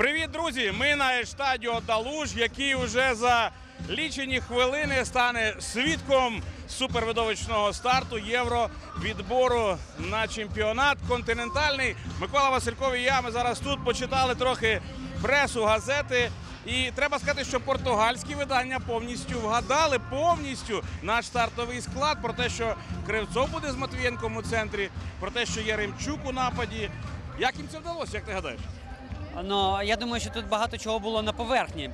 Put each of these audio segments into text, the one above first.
Привіт, друзі! Ми на Ештадіо Далуж, який уже за лічені хвилини стане свідком супервидовищного старту євровідбору на чемпіонат континентальний. Микола Васильков і я. Ми зараз тут почитали трохи пресу, газети. І треба сказати, що португальські видання повністю вгадали повністю наш стартовий склад про те, що Кривцов буде з Матвієнком у центрі, про те, що Яремчук у нападі. Як їм це вдалося, як ти гадаєш? Ну, я думаю, що тут багато чого було на поверхні.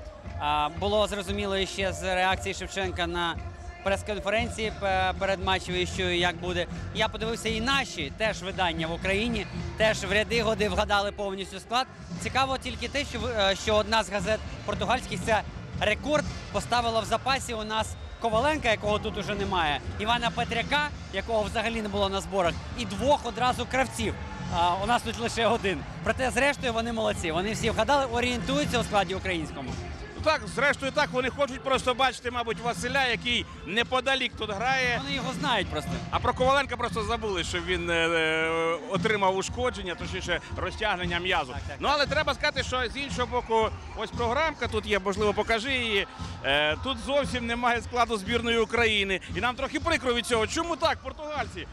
Було зрозуміло ще з реакції Шевченка на прес-конференції перед матчем, що як буде. Я подивився і наші теж видання в Україні, теж в ряди годи вгадали повністю склад. Цікаво тільки те, що, е, що одна з газет португальських це рекорд поставила в запасі у нас Коваленка, якого тут уже немає, Івана Петряка, якого взагалі не було на зборах, і двох одразу кравців. А, у нас тут лише один. Проте, зрештою, вони молодці. Вони всі вгадали, орієнтуються у складі українському. Ну Так, зрештою, так вони хочуть просто бачити, мабуть, Василя, який неподалік тут грає. Вони його знають просто. А про Коваленка просто забули, що він е, е, отримав ушкодження, точніше розтягнення м'язу. Так, так, ну але треба сказати, що з іншого боку, ось програмка тут є, можливо, покажи її. Е, тут зовсім немає складу збірної України. І нам трохи прикро від цього. Чому так, португальці?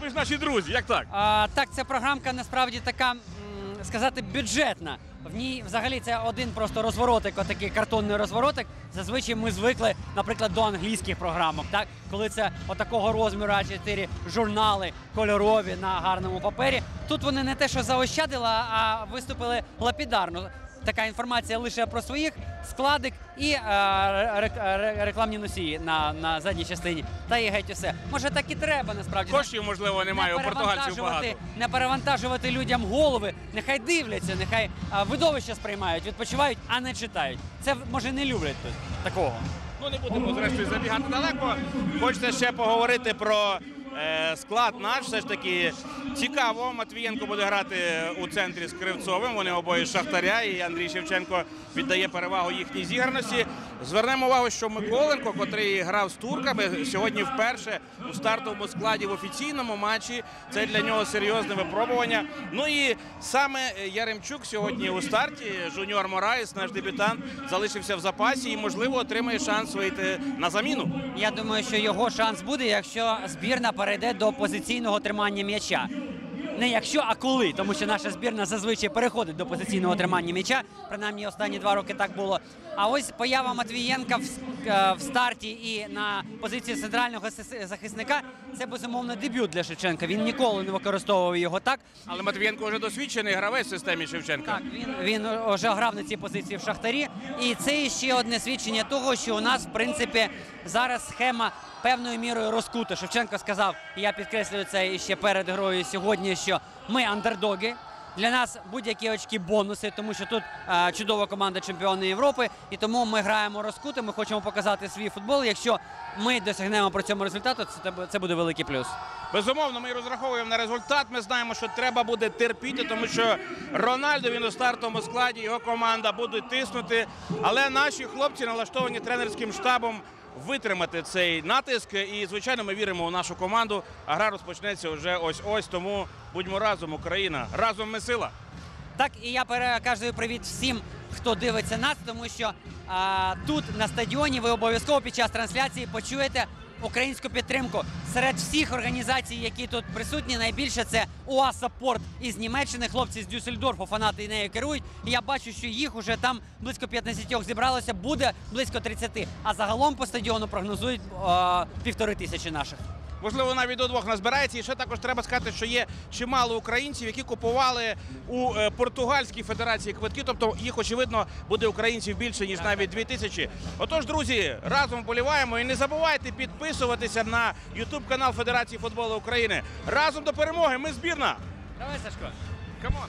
Ви ж наші друзі, як так? А, так, ця програмка насправді така, сказати, бюджетна. В ній взагалі це один просто розворотик, отакий картонний розворотик. Зазвичай ми звикли, наприклад, до англійських програмок, так? коли це отакого розміру А4 журнали кольорові на гарному папері. Тут вони не те, що заощадили, а виступили лапідарно. Така інформація лише про своїх складик і е, рекламні носії на, на задній частині. Та і геть усе. Може так і треба насправді. Коштів, можливо, немає у португальців багато. не перевантажувати людям голови. Нехай дивляться, нехай видовище сприймають, відпочивають, а не читають. Це може не люблять тут такого. Ну не будемо зрештою забігати далеко. Хочеться ще поговорити про склад наш. Все ж таки цікаво. Матвієнко буде грати у центрі з Кривцовим. Вони обоє шахтаря, і Андрій Шевченко віддає перевагу їхній зіграності. Звернемо увагу, що Миколенко, котрий грав з турками, сьогодні вперше у стартовому складі в офіційному матчі. Це для нього серйозне випробування. Ну і саме Яремчук сьогодні у старті. Жуніор Мораєс, наш дебютант, залишився в запасі і, можливо, отримає шанс вийти на заміну. Я думаю, що його шанс буде, якщо збірна перейде до позиційного тримання м'яча. Не якщо, а коли, тому що наша збірна зазвичай переходить до позиційного тримання м'яча. Принаймні останні два роки так було. А ось поява Матвієнка в, е, старті і на позиції центрального захисника це безумовно дебют для Шевченка. Він ніколи не використовував його так. Але Матвієнко вже досвідчений гравець в системі Шевченка. Так, він, він вже грав на цій позиції в Шахтарі. І це ще одне свідчення того, що у нас, в принципі, зараз схема певною мірою розкута. Шевченко сказав, і я підкреслюю це ще перед грою сьогодні, що ми андердоги. Для нас будь-які очки бонуси, тому що тут е, чудова команда чемпіони Європи, і тому ми граємо розкуто. Ми хочемо показати свій футбол. Якщо ми досягнемо при цьому результату, це, це буде великий плюс. Безумовно, ми розраховуємо на результат. Ми знаємо, що треба буде терпіти, тому що Рональдо він у стартовому складі, його команда будуть тиснути. Але наші хлопці налаштовані тренерським штабом витримати цей натиск. І, звичайно, ми віримо у нашу команду. А гра розпочнеться вже ось-ось. Тому будьмо разом, Україна. Разом ми сила. Так, і я переказую привіт всім, хто дивиться нас, тому що а, тут на стадіоні ви обов'язково під час трансляції почуєте українську підтримку серед всіх організацій, які тут присутні. Найбільше це УАСАПОРТ із Німеччини. Хлопці з Дюссельдорфу, фанати нею керують. І я бачу, що їх уже там близько 15 зібралося, буде близько 30. А загалом по стадіону прогнозують півтори тисячі наших. Можливо, навіть до двох назбирається. І ще також треба сказати, що є чимало українців, які купували у е, португальській федерації квитки. Тобто їх, очевидно, буде українців більше, ніж навіть дві тисячі. Отож, друзі, разом поліваємо і не забувайте підписуватися на Ютуб канал Федерації футболу України. Разом до перемоги. Ми збірна. Давай, Сашко. Камон!